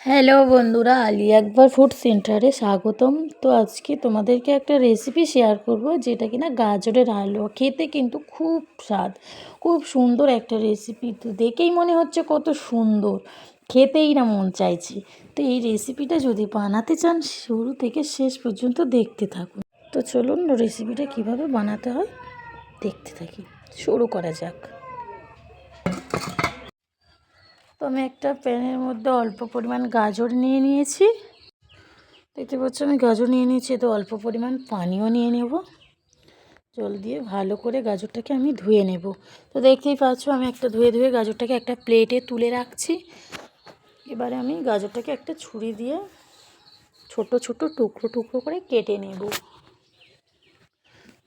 Hello বন্ধুরা, আলি একবার food সেন্টারে স্বাগতম। তো আজকে তোমাদেরকে একটা রেসিপি শেয়ার করব, যেটা কিনা গাজরের হালুয়া খেতে কিন্তু খুব স্বাদ, খুব সুন্দর একটা রেসিপি তো দেখেই মনে হচ্ছে কত সুন্দর, খেতেই না মন চাইছি। তো এই রেসিপিটা যদি বানাতে চান, শুরু থেকে শেষ পর্যন্ত দেখতে থাকুন। তো চলুন রেসিপিটা কীভাবে বানাতে হয়, দেখতে থাকি। শুরু করা যাক। তো আমি একটা প্যানের মধ্যে অল্প পরিমাণ গাজর নিয়ে নিয়েছি। দেখতে পাচ্ছ, আমি গাজর নিয়ে নিয়েছি তো অল্প পরিমাণ পানিও নিয়ে নেব। জল দিয়ে ভালো করে গাজরটাকে আমি ধুয়ে নেব। তো দেখতেই পাচ্ছ, আমি একটা ধুয়ে ধুয়ে গাজরটাকে একটা প্লেটে তুলে রাখছি। এবারে আমি গাজরটাকে একটা ছুরি দিয়ে ছোট ছোট টুকরো টুকরো করে কেটে নেব।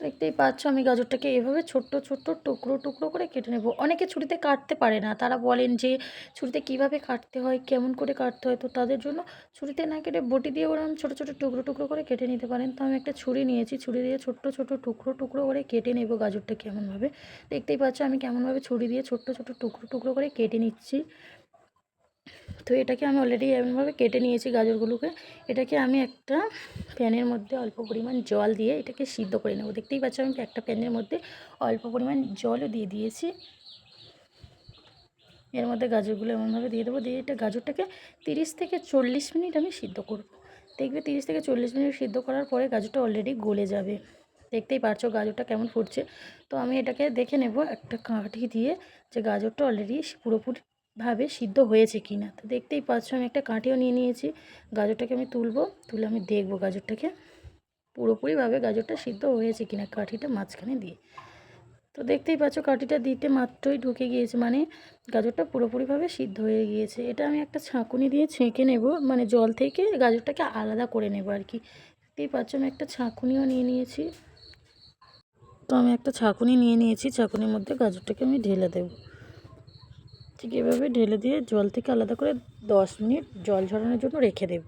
দেখতেই পাচ্ছ আমি গাজরটাকে এভাবে ছোট্ট ছোট্ট, টুকরো টুকরো করে কেটে নেব। অনেকে ছুরিতে কাটতে পারে না। তারা বলেন যে ছুরিতে কীভাবে কাটতে হয়, কেমন করে কাটতে হয়, তো তাদের জন্য ছুরিতে না কেটে বটি দিয়ে ওরকম ছোটো ছোটো টুকরো টুকরো করে কেটে নিতে পারেন। তো আমি একটা ছুরি নিয়েছি। ছুরি দিয়ে ছোট্ট, ছোট টুকরো টুকরো করে কেটে নেব গাজরটা কেমনভাবে দেখতেই পাচ্ছ আমি কেমনভাবে ছুরি দিয়ে ছোট্ট, ছোট টুকরো টুকরো করে কেটে নিচ্ছি। তো এটাকে আমি অলরেডি এমনভাবে কেটে নিয়েছি গাজরগুলোকে। এটাকে আমি একটা প্যানের মধ্যে অল্প পরিমাণ জল দিয়ে এটাকে সিদ্ধ করে নেব। দেখতেই পাচ্ছ আমি একটা প্যানের মধ্যে অল্প পরিমাণ জলও দিয়ে দিয়েছি। এর মধ্যে গাজরগুলো এমনভাবে দিয়ে দেবো, দিয়ে এটা গাজরটাকে তিরিশ থেকে চল্লিশ মিনিট আমি সিদ্ধ করব। দেখবে তিরিশ থেকে চল্লিশ মিনিট সিদ্ধ করার পরে গাজরটা অলরেডি গলে যাবে। দেখতেই পারছ গাজরটা কেমন ফুটছে। তো আমি এটাকে দেখে নেব একটা কাঠি দিয়ে যে গাজরটা অলরেডি পুরোপুরি ভাবে সিদ্ধ হয়েছে কি না তো দেখতেই পাচ্ছ, আমি একটা কাঁটিও নিয়ে নিয়েছি। গাজরটাকে আমি তুলবো, তুলে আমি দেখব গাজরটাকে পুরোপুরিভাবে গাজরটা সিদ্ধ হয়েছে কিনা কাঠিটা মাঝখানে দিয়ে। তো দেখতেই পাচ্ছ, কাঠিটা দিতে মাত্রই ঢুকে গিয়েছে মানে গাজরটা পুরোপুরিভাবে সিদ্ধ হয়ে গিয়েছে। এটা আমি একটা ছাঁকুনি দিয়ে ছেঁকে নেব মানে জল থেকে গাজরটাকে আলাদা করে নেব আর কি। দেখতেই পাচ্ছ, আমি একটা ছাঁকুনিও নিয়ে নিয়েছি। তো আমি একটা ছাঁকুনি নিয়ে নিয়েছি, ছাঁকুনির মধ্যে গাজরটাকে আমি ঢেলে দেবো। ঠিক এভাবে ঢেলে দিয়ে জল থেকে আলাদা করে দশ মিনিট জল ঝরানোর জন্য রেখে দেব।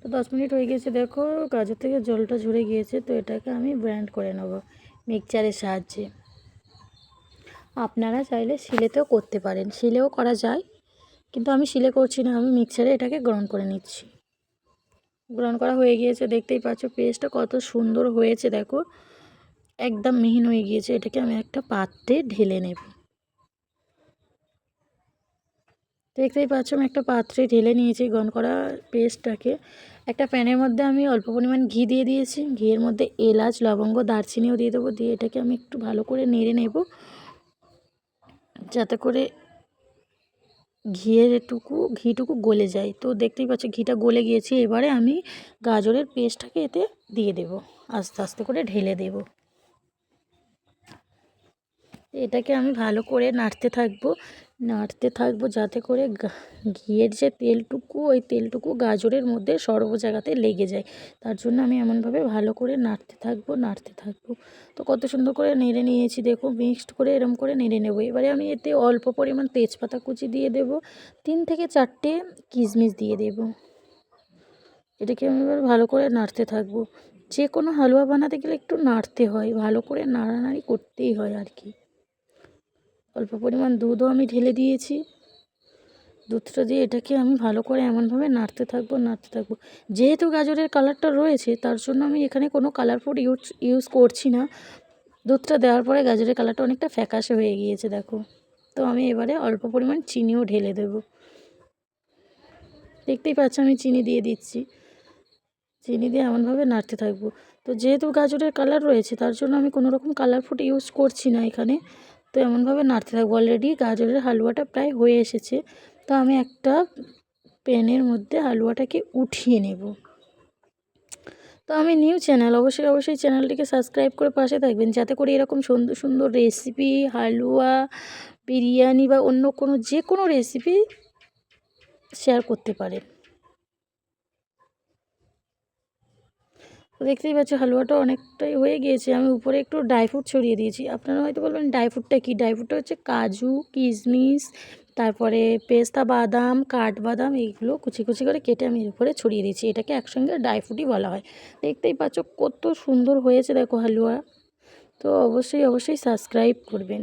তো দশ মিনিট হয়ে গেছে, দেখো গাজর থেকে জলটা ঝরে গিয়েছে, তো এটাকে আমি ব্র্যান্ড করে নেব মিক্সচারের সাহায্যে। আপনারা চাইলে শিলেতেও করতে পারেন, শিলেও করা যায়, কিন্তু আমি শিলে করছি না, আমি মিক্সারে এটাকে গ্রহণ করে নিচ্ছি। গ্রহণ করা হয়ে গিয়েছে, দেখতেই পাচ্ছ পেস্টটা কত সুন্দর হয়েছে, দেখো, একদম মিহিন হয়ে গিয়েছে, এটাকে আমি একটা পাত্রে ঢেলে নেব। দেখতেই পাচ্ছ আমি একটা পাত্রে ঢেলে নিয়েছি গন করা পেস্টটাকে। একটা প্যানের মধ্যে আমি অল্প পরিমাণ ঘি দিয়ে দিয়েছি। ঘিয়ের মধ্যে এলাচ, লবঙ্গ, দারচিনিও দিয়ে দেবো। দিয়ে এটাকে আমি একটু ভালো করে নেড়ে নেব। যাতে করে ঘিয়ের টুকু, ঘিটুকু গলে যায়। তো দেখতেই পাচ্ছ ঘিটা গলে গিয়েছে। এবারে আমি গাজরের পেস্টটাকে এতে দিয়ে দেব। আস্তে আস্তে করে ঢেলে দেব। এটাকে আমি ভালো করে নাড়তে থাকব। নাড়তে থাকব যাতে করে ঘিয়ের যে তেলটুকু, ওই তেলটুকু গাজরের মধ্যে সর্ব জায়গাতে লেগে যায়। তার জন্য আমি এমনভাবে ভালো করে নাড়তে থাকব নাড়তে থাকব। তো কত সুন্দর করে নেড়ে নিয়েছি, দেখো, মিক্সড করে এরম করে নেড়ে নেব। এবারে আমি এতে অল্প পরিমাণ তেজপাতা কুচি দিয়ে দেব, তিন থেকে চারটে কিশমিশ দিয়ে দেব। এটাকে আমি এবার ভালো করে নাড়তে থাকব। যে কোনো হালুয়া বানাতে গেলে একটু নাড়তে হয়, ভালো করে নাড়ানাড়ি করতেই হয় আর কি। অল্প পরিমাণ দুধও আমি ঢেলে দিয়েছি। দুধটা দিয়ে এটাকে আমি ভালো করে এমনভাবে নাড়তে থাকব নাড়তে থাকব। যেহেতু গাজরের কালারটা রয়েছে, তার জন্য আমি এখানে কোনো কালার ফুড ইউজ ইউজ করছি না। দুধটা দেওয়ার পরে গাজরের কালারটা অনেকটা ফ্যাকাশে হয়ে গিয়েছে, দেখো। তো আমি এবারে অল্প পরিমাণ চিনিও ঢেলে দেব। দেখতেই পাচ্ছ আমি চিনি দিয়ে দিচ্ছি। চিনি দিয়ে এমনভাবে নাড়তে থাকব। তো যেহেতু গাজরের কালার রয়েছে, তার জন্য আমি কোনো রকম কালার ফুড ইউজ করছি না এখানে। তো এমনভাবে নাড়তে থাকব অলরেডি গাজরের হালুয়াটা প্রায় হয়ে এসেছে। তো আমি একটা প্যানের মধ্যে হালুয়াটাকে উঠিয়ে নেব। তো আমি নিউ চ্যানেল অবশ্যই অবশ্যই চ্যানেলটিকে সাবস্ক্রাইব করে পাশে থাকবেন। যাতে করে এরকম সুন্দর সুন্দর রেসিপি হালুয়া, বিরিয়ানি বা অন্য কোনো যে কোনো রেসিপি শেয়ার করতে পারেন। তো দেখতেই পাচ্ছ হালুয়াটা অনেকটাই হয়ে গিয়েছে। আমি উপরে একটু ড্রাই ফ্রুট ছড়িয়ে দিয়েছি। আপনারা হয়তো বলবেন ড্রাই ফ্রুটটা কী? ড্রাই ফ্রুটটা হচ্ছে কাজু, কিশমিশ, তারপরে পেস্তা বাদাম, কাঠবাদাম, এইগুলো কুচি কুচি করে কেটে আমি উপরে ছড়িয়ে দিয়েছি। এটাকে একসঙ্গে ড্রাই ফ্রুটই বলা হয়। দেখতেই পাচ্ছ কত সুন্দর হয়েছে দেখো হালুয়া। তো অবশ্যই অবশ্যই সাবস্ক্রাইব করবেন।